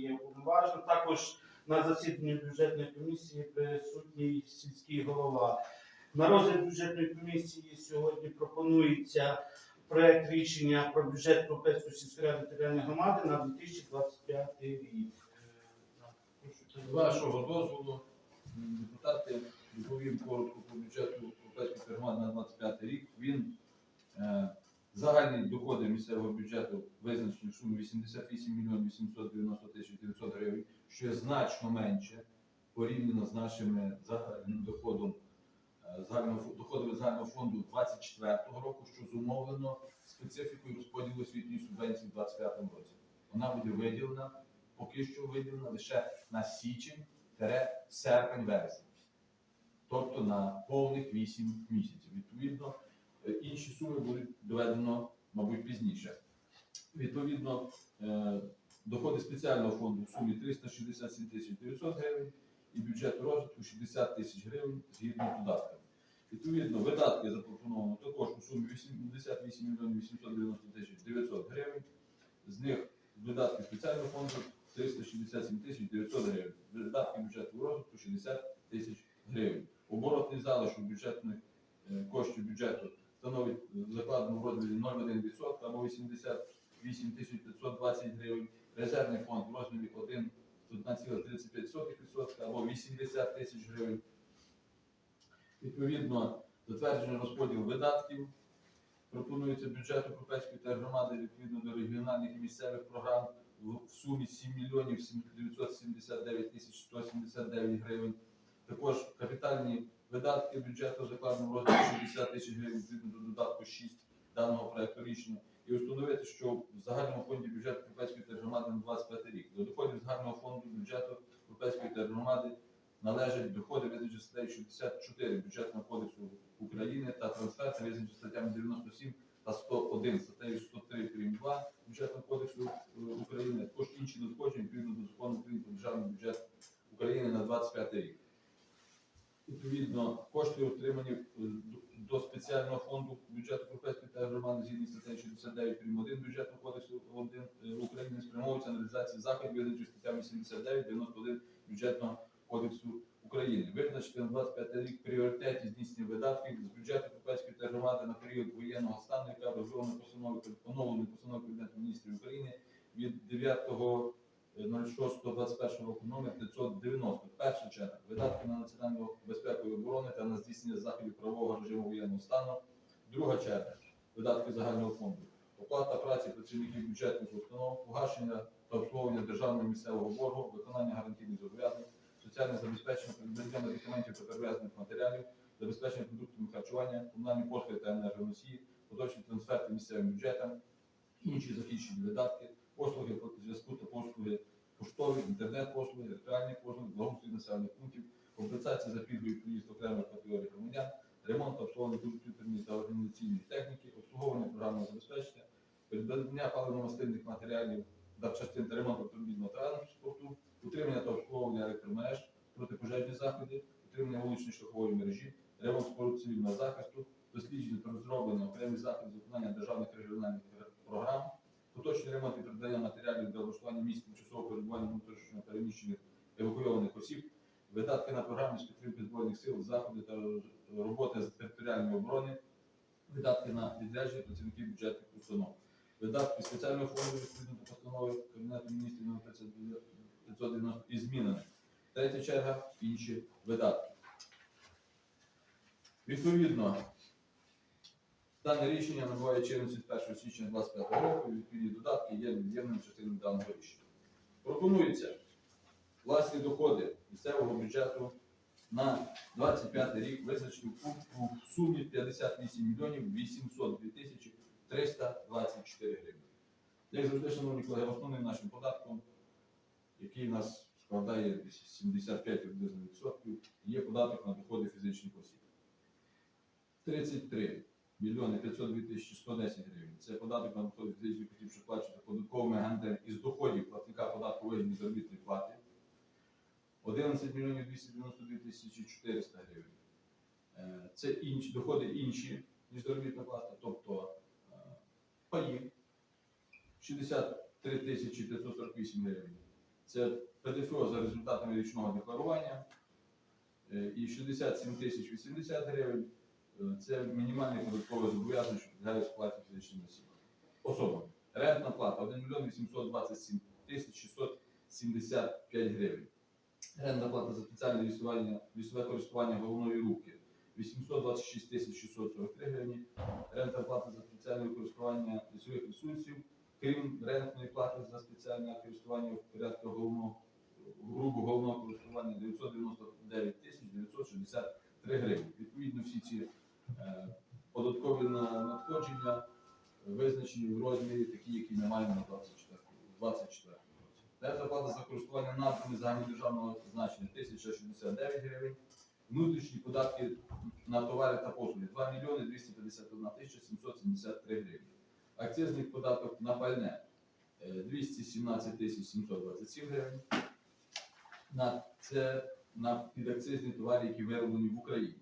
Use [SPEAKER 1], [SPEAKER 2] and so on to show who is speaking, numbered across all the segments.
[SPEAKER 1] є уповноваженим. Також на засіданні бюджетної комісії присутній сільський голова. На розгляд бюджетної комісії сьогодні пропонується проект рішення про бюджет Кропецької сільської ради територіальної громади на 2025 рік.
[SPEAKER 2] З вашого дозволу, депутати, доповім коротко про бюджету Європейської громади на 25 рік. Він е, загальні доходи місцевого бюджету визначені в сумі 88 мільйонів 890 тисяч 900 гривень, що є значно менше порівняно з нашим загальним доходом е, доходами загального фонду 24 року, що зумовлено специфікою розподілу освітньої субвенції в 25 році. Вона буде виділена, поки що виділена лише на січень серпень вересень. Тобто на повних 8 місяців. Відповідно, е, інші суми будуть доведено, мабуть, пізніше. Відповідно, е, доходи спеціального фонду в сумі 367 тисяч 900 гривень і бюджет розвитку 60 тисяч гривень згідно з додатками. Відповідно, видатки запропоновано також у сумі 88 мільйонів 890 тисяч 900 гривень. З них видатки спеціального фонду 367 тисяч 900 гривень. Видатки бюджету розвитку 60 тисяч гривень. Оборотний залишок бюджетних е, коштів бюджету становить е, закладено розмірі 0,1% або 88 520 гривень. Резервний фонд в розмірі 1,35% або 80 тисяч гривень. Відповідно, затверджений розподіл видатків. Пропонується бюджет Європейської тергромади відповідно до регіональних і місцевих програм в в сумі 7 мільйонів 979 тисяч 179 гривень. Також капітальні видатки бюджету закладено в розмірі 60 тисяч гривень відповідно до додатку 6 даного проекту рішення. І установити, що в загальному фонді бюджету Європейської тергромади на 25 рік до доходів загального фонду бюджету Європейської тергромади належать доходи визначені статтею 64 бюджетного кодексу України та трансферти визначені статтями 97 та 101 статтею 103 прим. 2 бюджетного кодексу е, України, також інші надходження відповідно до закону України про державний бюджет України на 25 рік. Відповідно, кошти отримані е, до- спеціального фонду бюджету Європейської та громади згідно статтею 69 прим. 1 бюджетного кодексу е, України спрямовуються на реалізацію заходів, визначених статтями 79 91 бюджетного кодексу України. Визначити на 25 рік пріоритеті здійснення видатків з бюджету Європейської та громади на період воєнного стану, яка розроблена постановою оновленою постановою Кабінету міністрів України від 9 06.21 року номер 590. Перша черга. Видатки на національну безпеку і оборони та на здійснення заходів правового режиму воєнного стану. Друга черга. Видатки загального фонду. Оплата праці працівників бюджетних установ, погашення та обслуговування державного місцевого боргу, виконання гарантійних зобов'язань, соціальне забезпечення, придбання медикаментів та перевезених матеріалів, забезпечення продуктами харчування, комунальні послуги та енергоносії, поточні трансферти місцевим бюджетам, інші захищені видатки, послуги по зв'язку та послуги поштові, інтернет-послуги, ритуальні послуги, благоустрій населених пунктів, компенсація за пільговий проїзд окремих категорій громадян, ремонт та обслуговування комп'ютерної та організаційної техніки, обслуговування програмного забезпечення, придбання паливно-мастильних матеріалів, запчастин та ремонт автомобільного транспорту, утримання та обслуговування електромереж, протипожежні заходи, утримання вуличної шляхової мережі, ремонт споруд цивільного захисту, дослідження та розроблення окремих заходів виконання державних регіональних програм, поточний ремонт і придбання матеріалів для облаштування місць тимчасового перебування внутрішньо переміщених евакуйованих осіб, видатки на програми з підтримки збройних сил, заходи та роботи з територіальної оборони, видатки на відрядження працівників бюджетних установ. Видатки спеціального фонду відповідно до постанови Кабінету міністрів номер 590 і змінені. Третя черга інші видатки. Відповідно, дане рішення набуває чинності з 1 січня 2025 року. і Відповідні додатки є невід'ємною частиною даного рішення. Пропонується власні доходи місцевого бюджету на 25 рік визначені у сумі 58 мільйонів 802 тисячі 324 гривні. Як завжди, шановні колеги, основним нашим податком, який у нас складає десь 75 приблизно відсотків, є податок на доходи фізичних осіб. 33 мільйони 502 тисячі 110 гривень. Це податок на доходи фізичних осіб, що сплачується податковими агентами із доходів платника податку вигляді заробітної плати. 11 мільйонів 292 тисячі 400 гривень. Е, Це інші доходи інші, ніж заробітна плата, тобто е, паї 63 тисячі 548 гривень. Це ПДФО за результатами річного декларування. Е, І 67 тисяч 80 гривень. Е, Це мінімальне податкове зобов'язання, що підлягає сплаті фізичним осібам. Особам. Рентна плата 1 мільйон 827 тисяч 675 гривень. Рентна плата за спеціальне лісове користування головної руки 826 тисяч 643 гривні. Рентна плата за спеціальне користування лісових ресурсів, крім рентної плати за спеціальне користування в порядку головного грубо головного користування 999 тисяч 963 гривні. Відповідно, всі ці податкові надходження визначені в розмірі такі, які ми маємо на 24 24 році. Рентна плата за користування надрами загальнодержавного значення 1069 гривень. Внутрішні податки на товари та послуги 2 мільйони 251 тисяча 773 гривні. Акцизний податок на пальне е, 217 тисяч 727 гривень. На це на підакцизні товари, які вироблені в Україні.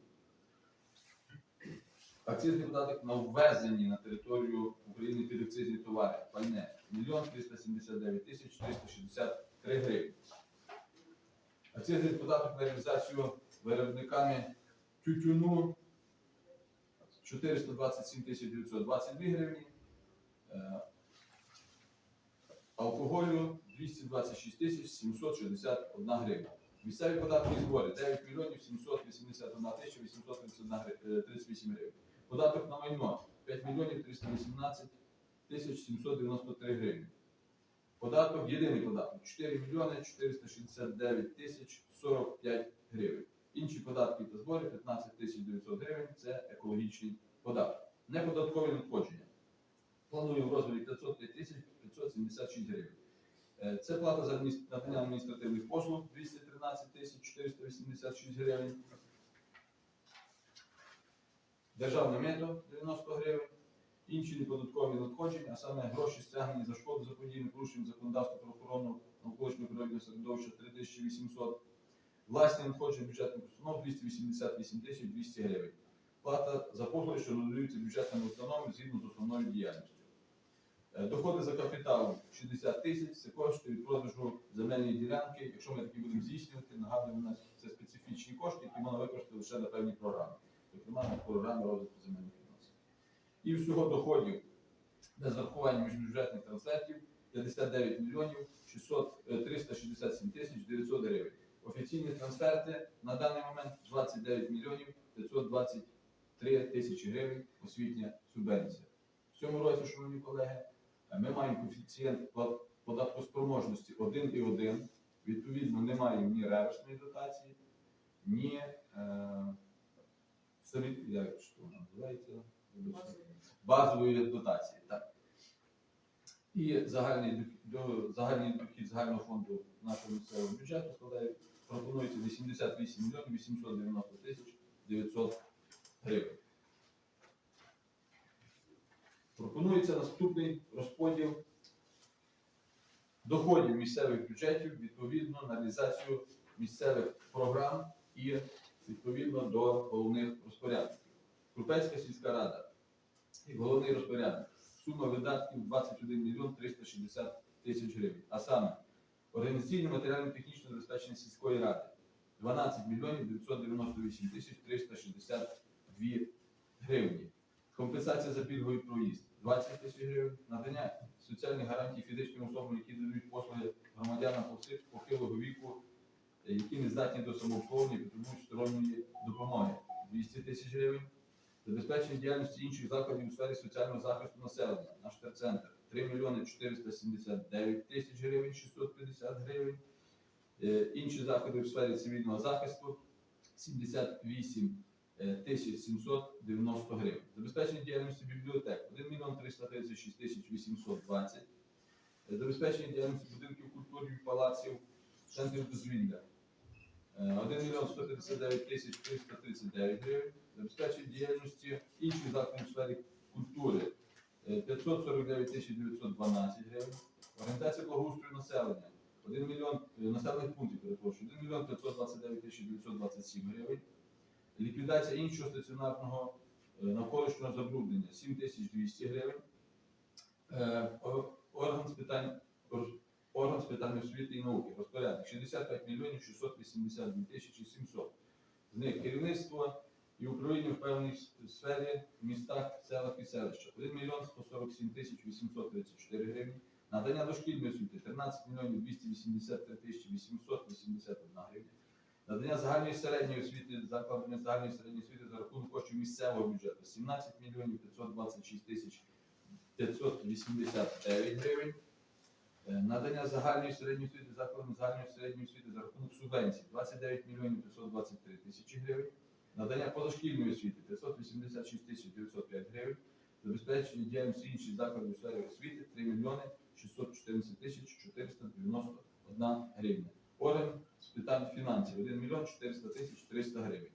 [SPEAKER 2] Акцизний податок на ввезені на територію України підакцизні товари пальне 1 379 тисяч 363 гривні. Акцизний податок на реалізацію виробниками тютюну 427 тисяч 922 гривні. Е, Алкоголю 226 тисяч 761 гривня. Місцеві податки і збори 9 мільйонів 781 тисяча 838 гривень. Податок на майно 5 мільйонів 318 тисяч 793 гривні. Податок, єдиний податок 4 мільйони 469 тисяч 45 гривень. Інші податки та збори 15 тисяч 900 гривень це екологічний податок. Неподаткові надходження. Планую в розмірі 505 тисяч 576 гривень. Е, Це плата за надання адміністративних послуг 213 тисяч 486 гривень. Державне мито 90 гривень. Інші неподаткові надходження, а саме гроші стягнені за шкоду заподіяні порушенням законодавства про охорону навколишнього природного середовища 3800. Власні надходження бюджетних установ 288 тисяч 200 гривень. Плата за послуги, що надаються бюджетними установами згідно з основною діяльністю. Е, Доходи за капітал 60 тисяч, це кошти від продажу земельної ділянки. Якщо ми такі будемо здійснювати, нагадую, у нас це специфічні кошти, які можна використати лише на певні програми, зокрема на розвитку земельних відносин. І всього доходів без врахування міжбюджетних трансфертів 59 мільйонів 600, е, 367 тисяч 900 гривень. Офіційні трансферти на даний момент 29 мільйонів 523 тисячі гривень освітня субвенція. В цьому році, шановні колеги, е, ми маємо коефіцієнт податкоспроможності 1,1. Відповідно, не маємо ні реверсної дотації, ні е, самі, як що вона називається? Базової дотації. Так. І загальний, загальний дохід загального фонду нашого місцевого бюджету складає, пропонується 88 мільйонів 890 тисяч 900 гривень. Пропонується наступний розподіл доходів місцевих бюджетів відповідно на реалізацію місцевих програм і відповідно до головних розпорядників. Крупецька сільська рада і головний розпорядник. Сума видатків 21 мільйон 360 тисяч гривень. А саме організаційне матеріально-технічне забезпечення сільської ради 12 мільйонів 998 тисяч 362 гривні. Компенсація за пільговий проїзд 20 тисяч гривень. Надання соціальних гарантій фізичним особам, які надають послуги громадянам похилого віку, які не здатні до самообслуговування і потребують сторонньої допомоги 200 тисяч гривень. Забезпечення діяльності інших закладів у сфері соціального захисту населення. Наш терцентр 3 мільйони 479 тисяч гривень 650 гривень. Е, Інші заходи у сфері цивільного захисту 78 е, тисяч 790 гривень. Забезпечення діяльності бібліотек 1 мільйон 336 тисяч 820. Е, Забезпечення діяльності будинків культури палаців, центрів дозвілля. Е, 1 мільйон 159 тисяч 339 гривень. Забезпечення діяльності інших закладів сфері культури е, 549 тисяч 912 гривень. Організація благоустрою населення 1 мільйон е, населених пунктів, перепрошую, 1 мільйон 529 тисяч 927 гривень. Ліквідація іншого стаціонарного е, навколишнього забруднення 7 тисяч 200 гривень. Е, Орган з питань Орган з питань освіти і науки. Розпорядник 65 мільйонів 682 тисячі 700. З них керівництво і управління в певній сфері в містах, селах і селищах 1 мільйон 147 тисяч 834 гривні. Надання дошкільної освіти 13 мільйонів 283 тисячі 881 гривня. Надання загальної середньої освіти закладами загальної середньої освіти за рахунок коштів місцевого бюджету 17 мільйонів 526 тисяч 589 гривень. Е, Надання загальної середньої освіти закладами загальної середньої освіти за рахунок субвенцій 29 мільйонів 523 тисячі гривень. Надання позашкільної освіти 586 тисяч 905 гривень. Забезпечення діяльності інших закладів у сфері освіти 3 мільйони 614 тисяч 491 гривня. Орган з питань фінансів 1 мільйон 400 тисяч 300 гривень.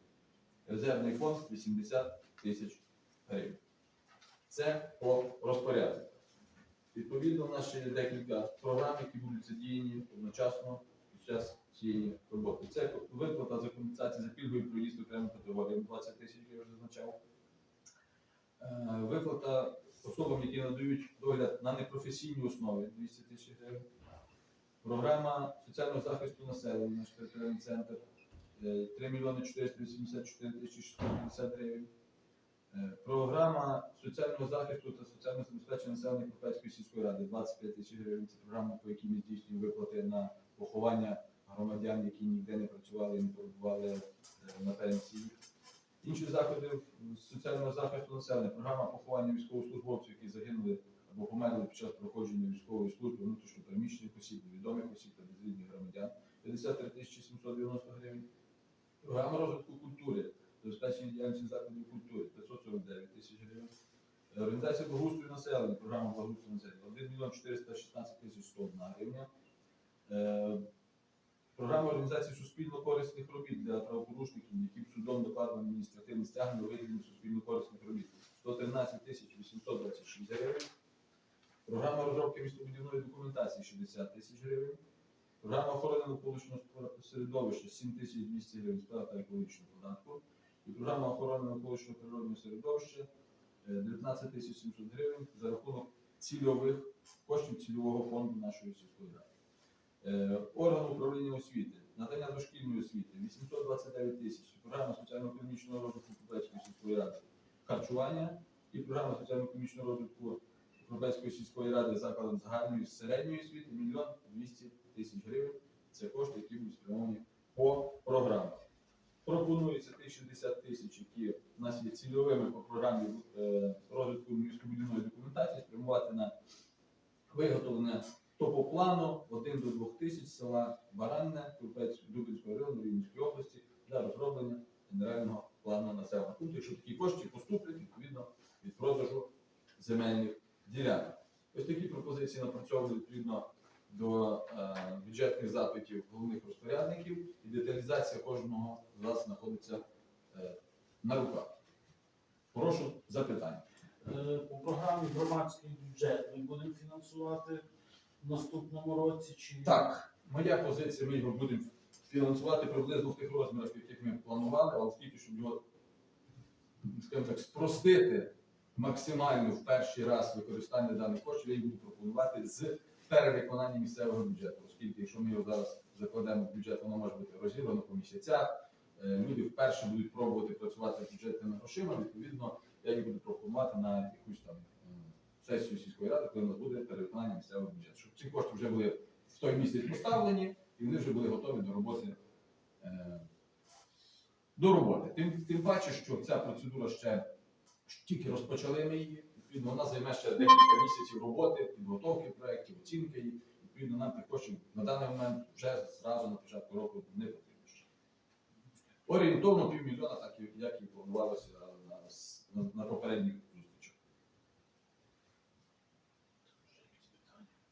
[SPEAKER 2] Резервний фонд 80 тисяч гривень. Це по розпорядку. Відповідно, у нас ще є декілька програм, які будуть задіяні одночасно під час цієї роботи. Це виплата за компенсацію за пільговий проїзд окремим категоріям 20 тисяч, я вже зазначав. Е, Виплата особам, які надають догляд на непрофесійній основі 200 тисяч гривень. Програма соціального захисту населення, наш територіальний центр е, 3 мільйони 484 тисячі 650 гривень. Е, Програма соціального захисту та соціального забезпечення населення Кропецької сільської ради 25 тисяч гривень. Це програма, по якій ми здійснюємо виплати на поховання громадян, які ніде не працювали і не перебували е, на пенсії. Інші заходи соціального захисту населення, програма поховання військовослужбовців, які загинули або померли під час проходження військової служби внутрішньопереміщених осіб, невідомих осіб та безрідних громадян 53 тисячі 790 гривень. Програма розвитку культури, забезпечення діяльності закладів культури 549 тисяч гривень. Е, Організація благоустрою населення, програма благоустрою населення 1 мільйон 416 тисяч 101 гривня. Е, Програма організації суспільно корисних робіт для правопорушників, яким судом докладено адміністративне стягнення у вигляді суспільно корисних робіт 113 тисяч 826 гривень. Програма розробки містобудівної документації 60 тисяч гривень. Програма охорони навколишнього середовища 7 тисяч 200 гривень сплата екологічного податку. І програма охорони навколишнього природного середовища е, 19 тисяч 700 гривень за рахунок цільових коштів цільового фонду нашої сільської ради. Е, Орган управління освіти, надання дошкільної освіти 829 тисяч, програма соціально-економічного розвитку Купецької сільської ради, харчування і програма соціально-економічного розвитку Купецької сільської ради закладом загальної середньої освіти 1 мільйон 200 тисяч гривень. Це кошти, які будуть спрямовані по програмах. Пропонується 1060 тисяч, які у нас є цільовими по програмі е, розвитку містобудівної документації, спрямувати на виготовлення топоплану 1 до 2 тисяч села Баранне, Курпецького Дубинського району Рівненської області для розроблення генерального плану населеного пункту. Якщо такі кошти поступлять відповідно від продажу земельних ділянок. Ось такі пропозиції напрацьовували відповідно до е, бюджетних запитів головних розпорядників, і кожного з вас знаходиться е, на руках. Прошу запитання.
[SPEAKER 1] Е, По програмі громадський бюджет ми будемо фінансувати в наступному році чи
[SPEAKER 2] Так, моя позиція, ми його будемо фінансувати приблизно в тих розмірах, яких ми планували, але оскільки, щоб його, скажімо так, спростити максимально в перший раз використання даних коштів, я їх буду пропонувати з перевиконання місцевого бюджету, оскільки якщо ми його зараз закладемо в бюджет, воно може бути розірвано по місяцях. Е, Люди вперше будуть пробувати працювати з бюджетними грошима, відповідно, я їх буду пропонувати на якусь там сесію сільської ради, коли у нас буде перевиконання місцевого бюджету. Щоб ці кошти вже були в той місяць поставлені, і вони вже були готові до роботи. е, До роботи. Тим, тим паче, що ця процедура ще тільки розпочали ми її. Відповідно, вона займе ще декілька місяців роботи, підготовки проєктів, оцінки її. Відповідно, нам тих коштів на даний момент вже зразу на початку року не потрібно ще. Орієнтовно півмільйона, так і- як і планувалося на, на, на попередніх зустрічах.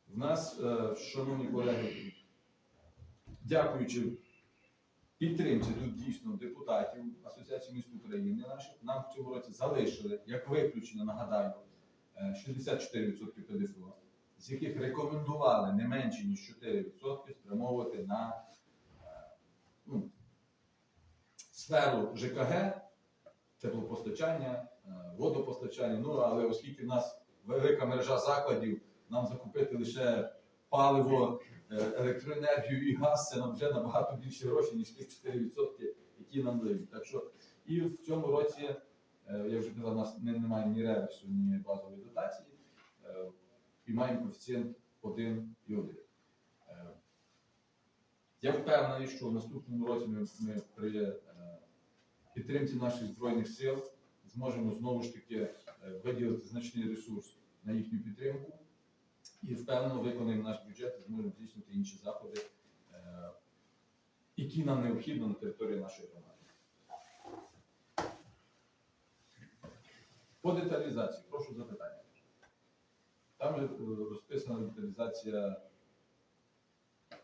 [SPEAKER 2] В нас, е, шановні колеги, дякуючи підтримці тут дійсно депутатів Асоціації міст України, наших, нам в цьому році залишили, як виключення, нагадаю, е, 64% ПДФО, з яких рекомендували не менше ніж 4% спрямовувати на е, ну, сферу ЖКГ, теплопостачання, е, водопостачання. Ну але оскільки в нас велика мережа закладів, нам закупити лише паливо е, електроенергію і газ, це нам вже набагато більше грошей, ніж тих 4%, які нам дають. Так що і в цьому році, я вже казав, у нас немає ні реверсу, ні базової дотації. І маємо коефіцієнт 1 і 1. Я впевнений, що в наступному році ми, ми при е, підтримці наших збройних сил зможемо знову ж таки е, виділити значний ресурс на їхню підтримку і впевнено виконаємо наш бюджет і зможемо здійснити інші заходи, е, які нам необхідно на території нашої громади. По деталізації, прошу запитання. Там е, розписана деталізація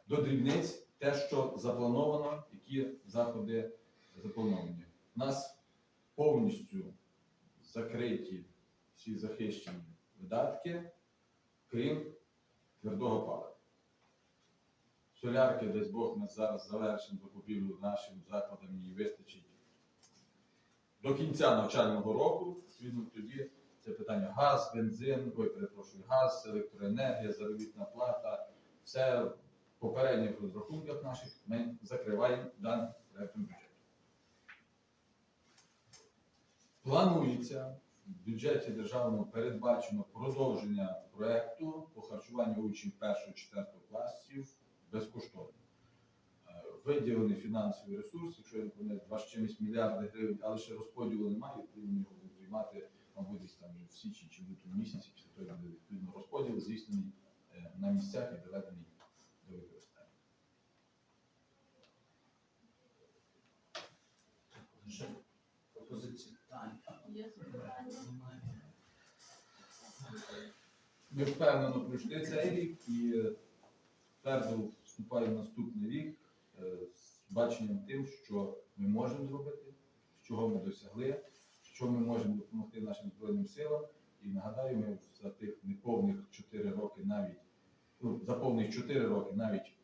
[SPEAKER 2] до дрібниць, те, що заплановано, які заходи заплановані. У нас повністю закриті всі захищені видатки, крім твердого палива. Солярки, десь Бог, ми зараз завершимо закупівлю нашим закладам її вистачить до кінця навчального року. Відповідно, тоді це питання газ, бензин, ой, перепрошую, газ, електроенергія, заробітна плата, все в попередніх розрахунках наших ми закриваємо даним проектом бюджету. Планується в бюджеті державного передбачено продовження проекту по харчуванню учнів 1-4 класів безкоштовно. Е, Виділений фінансовий ресурс, якщо я не помиляюсь, 2 чимось мільярди гривень, але ще розподілу немає, відповідно його будуть приймати, мабуть, десь там вже в січні чи в лютому місяці, після того як буде відповідно розподіл, здійснений на місцях і доведений до використання.
[SPEAKER 1] Ще пропозиції питання.
[SPEAKER 3] Є запитання?
[SPEAKER 2] Ми впевнено пройшли цей рік і е, твердо вступає в наступний рік е, з баченням тим, що ми можемо зробити, чого ми досягли, що ми можемо допомогти нашим Збройним силам. І нагадаю, ми за тих неповних 4 роки навіть, ну, за повних 4 роки навіть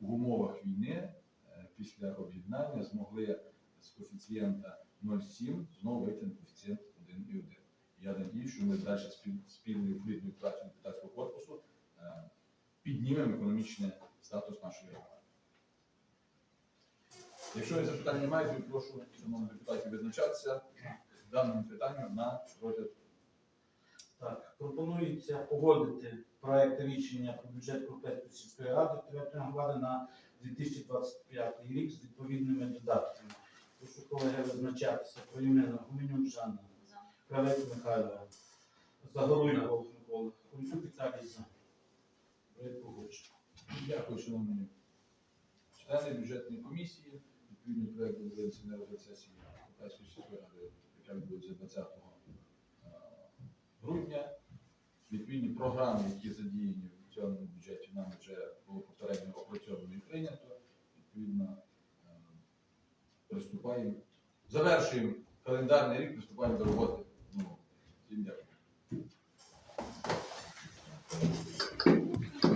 [SPEAKER 2] в умовах війни е, після об'єднання змогли з коефіцієнта 0,7 знову вийти на коефіцієнт 1,1. Я надію, що ми далі спіль- спільною плідною працею депутатського корпусу е, піднімемо економічний статус нашої громади. Якщо є запитання то прошу шановних депутатів визначатися даним питанням на розгляд.
[SPEAKER 1] Так, пропонується погодити проект рішення про бюджет Кропецької сільської ради територіальної громади на 2025 рік з відповідними додатками. Прошу колеги визначатися про імена Гуменюк Жанна. Кравець Михайло, Загоруйко Микола, Кульчук Віталій за. Проект погоджено.
[SPEAKER 2] Дякую, шановні члени бюджетної комісії. Відповідний проект буде на розгляд сесії Китайської сільської ради, яка відбудеться 20 е, грудня. Відповідні програми, які задіяні в цьому бюджеті, нам вже було попередньо опрацьовано і прийнято. Відповідно, е, приступаємо. Завершуємо календарний рік, приступаємо до роботи. Ну, всім дякую.